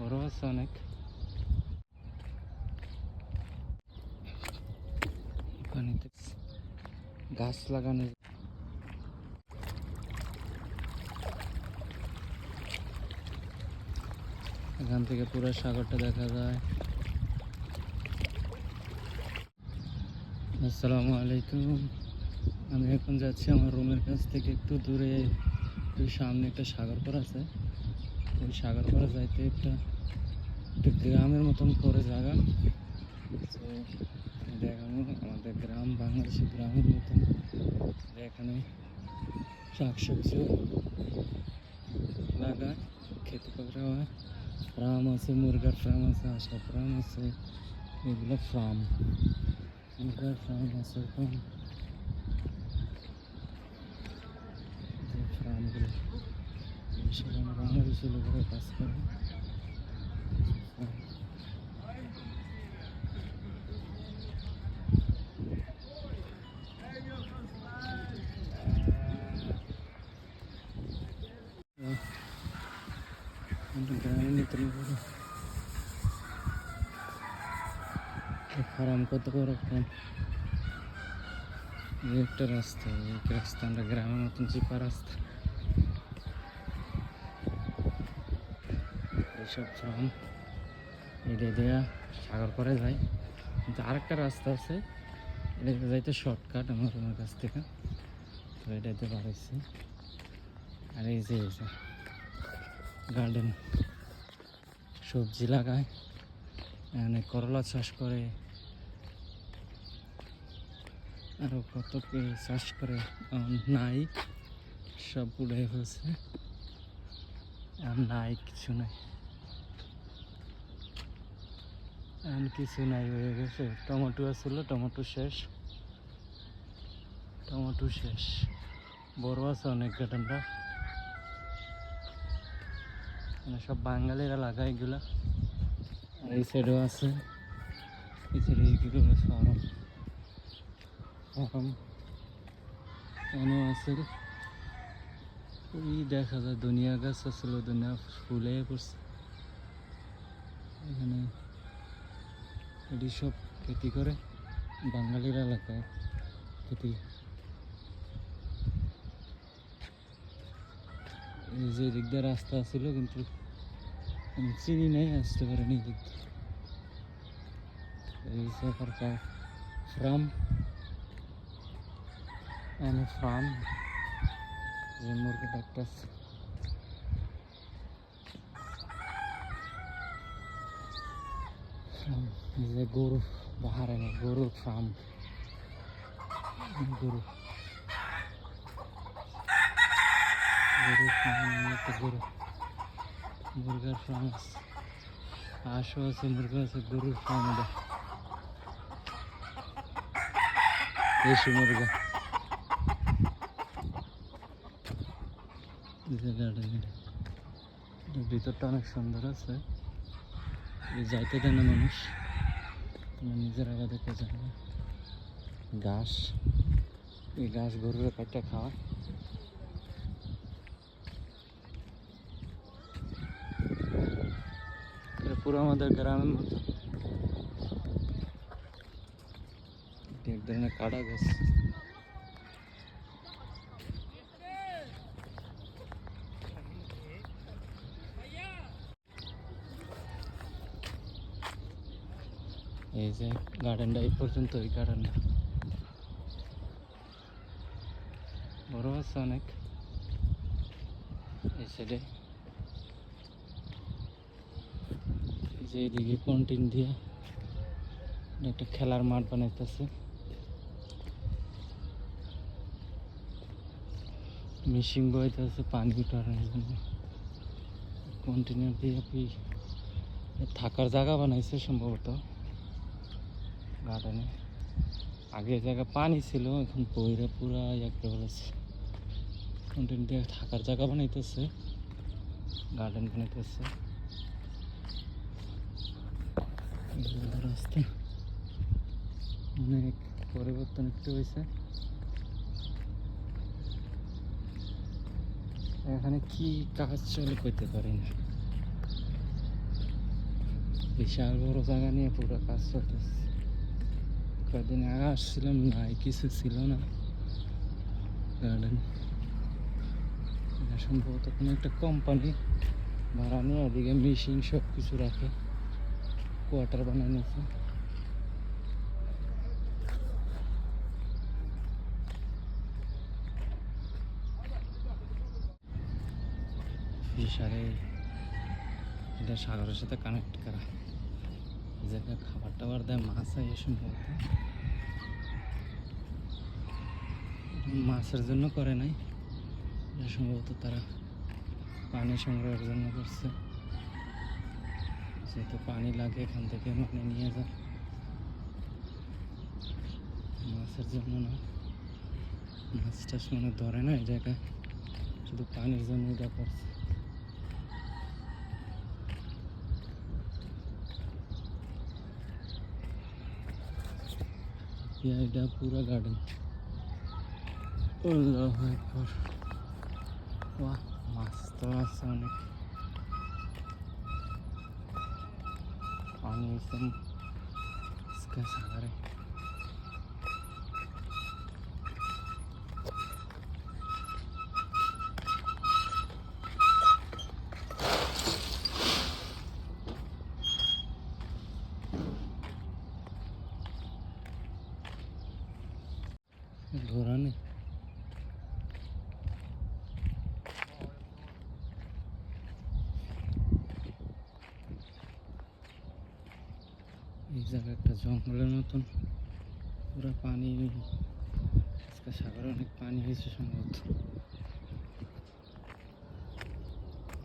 বড় আছে অনেক গাছ লাগানো এখান থেকে পুরো সাগরটা দেখা যায়। আসসালামু আলাইকুম। আমি এখন যাচ্ছি আমার রুমের কাছ থেকে একটু দূরে। একটু সামনে একটা সাগর পাড় আছে। সাগর পাড়া যাইতে একটা একটা গ্রামের মতন করে জায়গা। তো দেখানো আমাদের গ্রাম বাংলাদেশের গ্রামের মতন। এখানে শাকসবজি লাগায় খেতে করা হয় ফার্ম আছে, মুরগার ফার্ম আছে, হাঁসের ফার্ম আছে, এগুলো ফার্ম। মুরগার ফার্ম আছে এরকম বাংলাদেশি লোকেরা কাজ করে। ফার্ম কত বড় ফার্ম একটা রাস্তা একটা রাস্তা, আমরা গ্রামের মতন চিপা রাস্তা। এইসব ফার্ম এটা দেয়া সাগর করে যায় কিন্তু আরেকটা রাস্তা আছে। এটা যাইতে শর্টকাট আমার রুমের কাছ থেকে। তো এটাতে বাড়াইছি। আর এই যে গার্ডেন সবজি লাগায় এখানে করলা চাষ করে। আরও কত কি চাষ করে নাই। সব উড়ে ফেলছে আর নাই, কিছু নাই। এখন কিছু নাই, হয়ে গেছে। টমেটো আসছিল টমেটো শেষ। টমেটো শেষ। বড় আছে অনেক গার্ডেনটা। মানে সব বাঙালিরা লাগায় এগুলা। আর এই সাইডেও আছে। এই সাইডে এইগুলো ফার্ম ফার্ম এখানেও আছে ওই দেখা যায় দুনিয়া গাছ আসছিল দুনিয়া ফুলে পড়ছে এখানে এটি সব খেতি করে বাঙালিরা এলাকায় খেতি। এই যে দিক দিয়ে রাস্তা ছিল কিন্তু আমি চিনি নাই, আসতে পারিনি দিক। এই সরকার ফ্রাম। এনে ফ্রাম, যে মুরগি ডাকতেছে এই যে গরু বাহারে নেই গরুর ফার্ম। গরু। গরুর ফার্ম একটা গরু। মুরগার ফার্ম আছে। হাঁসও আছে, মুরগা আছে, গরুর ফার্ম এটা। দেশি মুরগা। ভিতরটা অনেক সুন্দর আছে। যাইতে দেয় না মানুষ। নিজের আগে দেখে যাবে ঘাস। এই ঘাস গরুরা কাটটা খাওয়া এটা পুরো আমাদের গ্রামের মতো। এক ধরনের কাটা গাছ এই যে গার্ডেনটা এই পর্যন্ত ওই গার্ডেনটা বড় আছে অনেক। এই সাইডে যে এদিকে কন্টিন দিয়ে একটা খেলার মাঠ বানাইতেছে। মেশিন বইতেছে পানি উঠানোর জন্য। দিয়ে থাকার জায়গা বানাইছে সম্ভবত। গার্ডেনে। আগে জায়গা পানি ছিল, এখন বইরা পুরা একটা বলেছে দিয়ে থাকার জায়গা বানাইতেছে গার্ডেন বানাইতেছে। রাস্তা অনেক পরিবর্তন একটু হয়েছে। এখানে কি কাজ চলে করতে পারি না। বিশাল বড় জায়গা নিয়ে পুরো কাজ চলতেছে। কদিন আগে আসছিলাম, নাই কিছু ছিল না। গার্ডেন সম্ভবত কোনো একটা কোম্পানি ভাড়া নিয়ে এদিকে মেশিন সব কিছু রাখে কোয়ার্টার ফিশারে এটা সাগরের সাথে কানেক্ট করা। জায়গায় খাবার টাবার দেয়, মাছ হয় এই সম্ভবত মাছের জন্য করে নাই। সম্ভবত তারা পানি সংগ্রহের জন্য করছে। যেহেতু পানি লাগে, এখান থেকে মানে নিয়ে যায়। মাছের জন্য না। মাছ টাছ মানে ধরে না এই জায়গায়। শুধু পানির জন্য এটা করছে। किया है पूरा गार्डन। अल्लाह अकबर वाह मस्त पानी एकदम इसका सागर है। এই জায়গা একটা জঙ্গলের মতন। পুরো পানি আজকে সাগরে অনেক পানি হয়েছে সম্ভবত।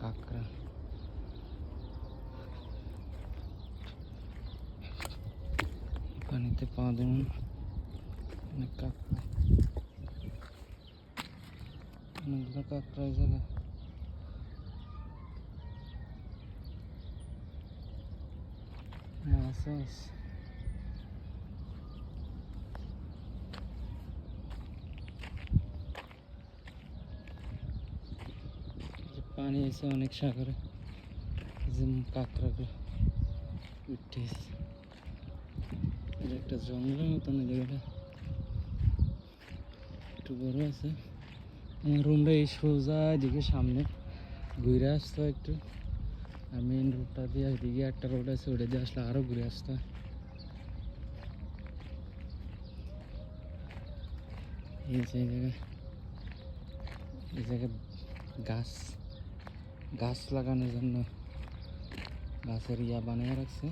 কাঁকড়া। পানিতে পা দেবেন অনেক কাঁকড়া। অনেকগুলো কাঁকড়া এই জায়গায়। যে পানি এসে অনেক সাগরে কাঁকড়াগুলো উঠে এসে। একটা জঙ্গলের মতন জায়গাটা। একটু বড় আছে। রুমটা এই সোজা এদিকে সামনে। ঘুরে আসতো একটু। মেন রোডটা দিয়ে এদিকে একটা রোড আছে ওটা দিয়ে আসলে আরও ঘুরে আসতে। এই জায়গায় এই জায়গায় গাছ গাছ লাগানোর জন্য গাছের ইয়া বানিয়ে রাখছে।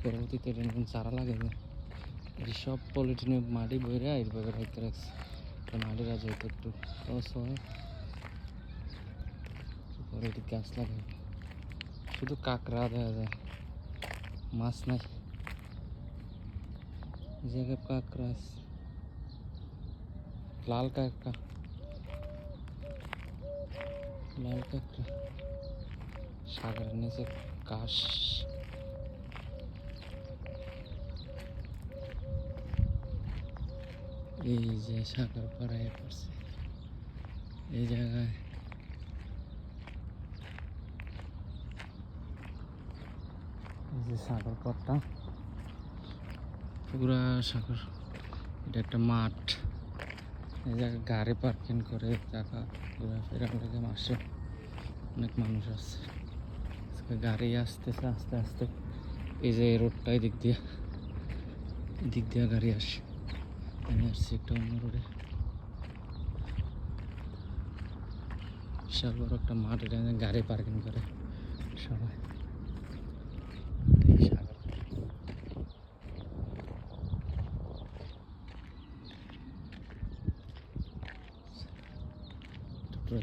পরবর্তীতে এটা চারা লাগাবে এই সব পলিথিনে মাটি বইরে এইভাবে রেখে রাখছে। মাটির আজ একটু লস হয়। পরে এটি গাছ লাগাবে শুধু কাঁকড়া দেখা যায় মাছ নাই এই জায়গায় কাঁকড়া আছে লাল কাঁকড়া লাল কাঁকড়া সাগরের নিচে কাশ এই যে সাগর পাড়ায় পড়ছে এই জায়গায় এই যে সাগর পুরা সাগর। এটা একটা মাঠ। এই জায়গায় গাড়ি পার্কিং করে টাকা ঘোরাফেরা লেগে মাসে অনেক মানুষ আসছে গাড়ি আসতেছে, আস্তে আস্তে। এই যে রোডটা এদিক দিয়ে। এদিক দিয়ে গাড়ি আসে। আমি আসছি একটা অন্য রোডে বিশাল বড় একটা মাঠ, এটা গাড়ি পার্কিং করে সবাই এই সাগর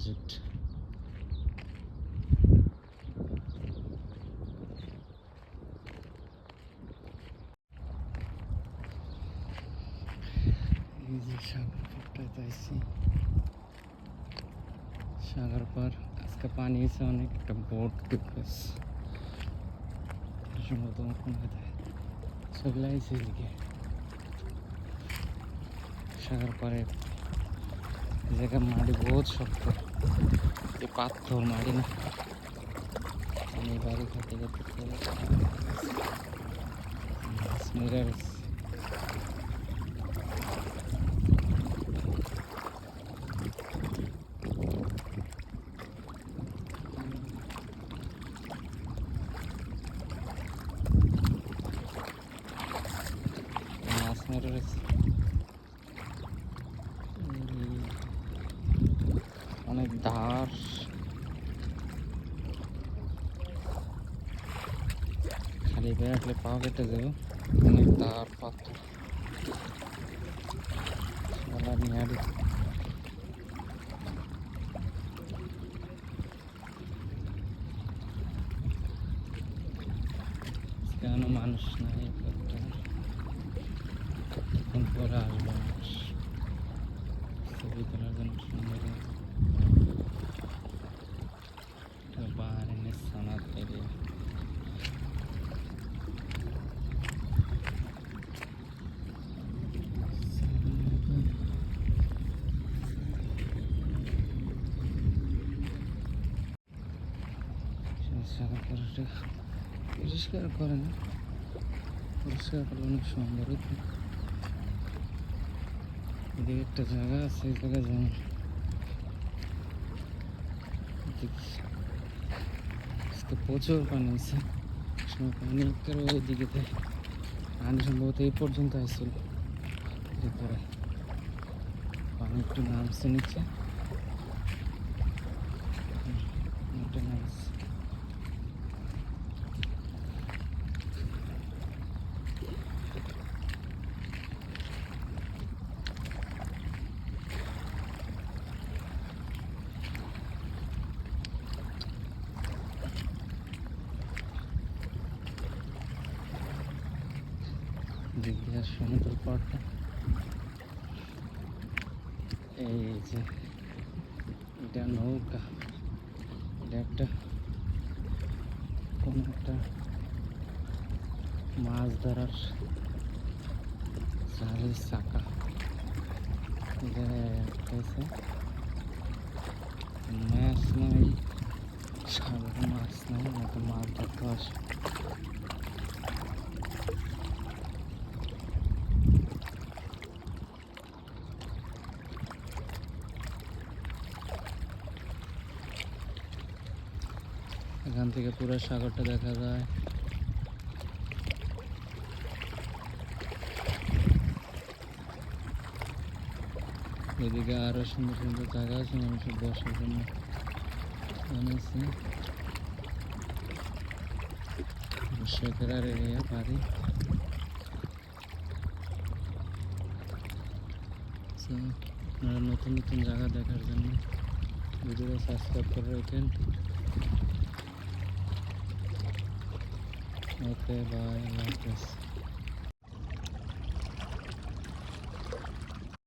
প্রজেক্ট এই যে সাগর পাড়টায় পাইছি সাগর পার আজকে পানি এসে অনেক একটা বোট ডুবেছে সম্ভবত কোন কোথায় চলে আইছে এদিকে সাগর পারে এই জায়গায় মাটি বহুত শক্ত। এ পাথর মাটি না। আমি বাড়ি গেছে অনেক ধার খালি পেয়ে রাখলে পা কেটে যাবে অনেক ধার পাথর শালা নিয়ারি কেন মানুষ নাই কতটা কতক্ষণ পরে আসবে মানুষ ছবি তোলার জন্য সুন্দর পরিষ্কার করে না। পরিষ্কার করলে অনেক সুন্দর হতো একটা জায়গা আছে, এই জায়গায় যেমন প্রচুর পানি আছে পানি করে ওইদিকে পানি সম্ভবত এই পর্যন্ত আসছিল এরপরে পানি একটু নামছে নিচে হুম, একটু নামছে দীঘার সমুদ্র পাড়টা। এই যে, এটা নৌকা। এটা একটা কোন একটা মাছ ধরার জালের চাকা। এটা আছে মাছ নাই সাগরে মাছ নাই মাছ ধরতে আসে। এখান থেকে পুরো সাগরটা দেখা যায়। এদিকে আরও সুন্দর সুন্দর জায়গা আছে মানুষের বসার জন্য বানিয়েছে এরিয়া নতুন নতুন জায়গা দেখার জন্য ভিডিওটা সাবস্ক্রাইব করে রাখেন। Okay, bye. God bless.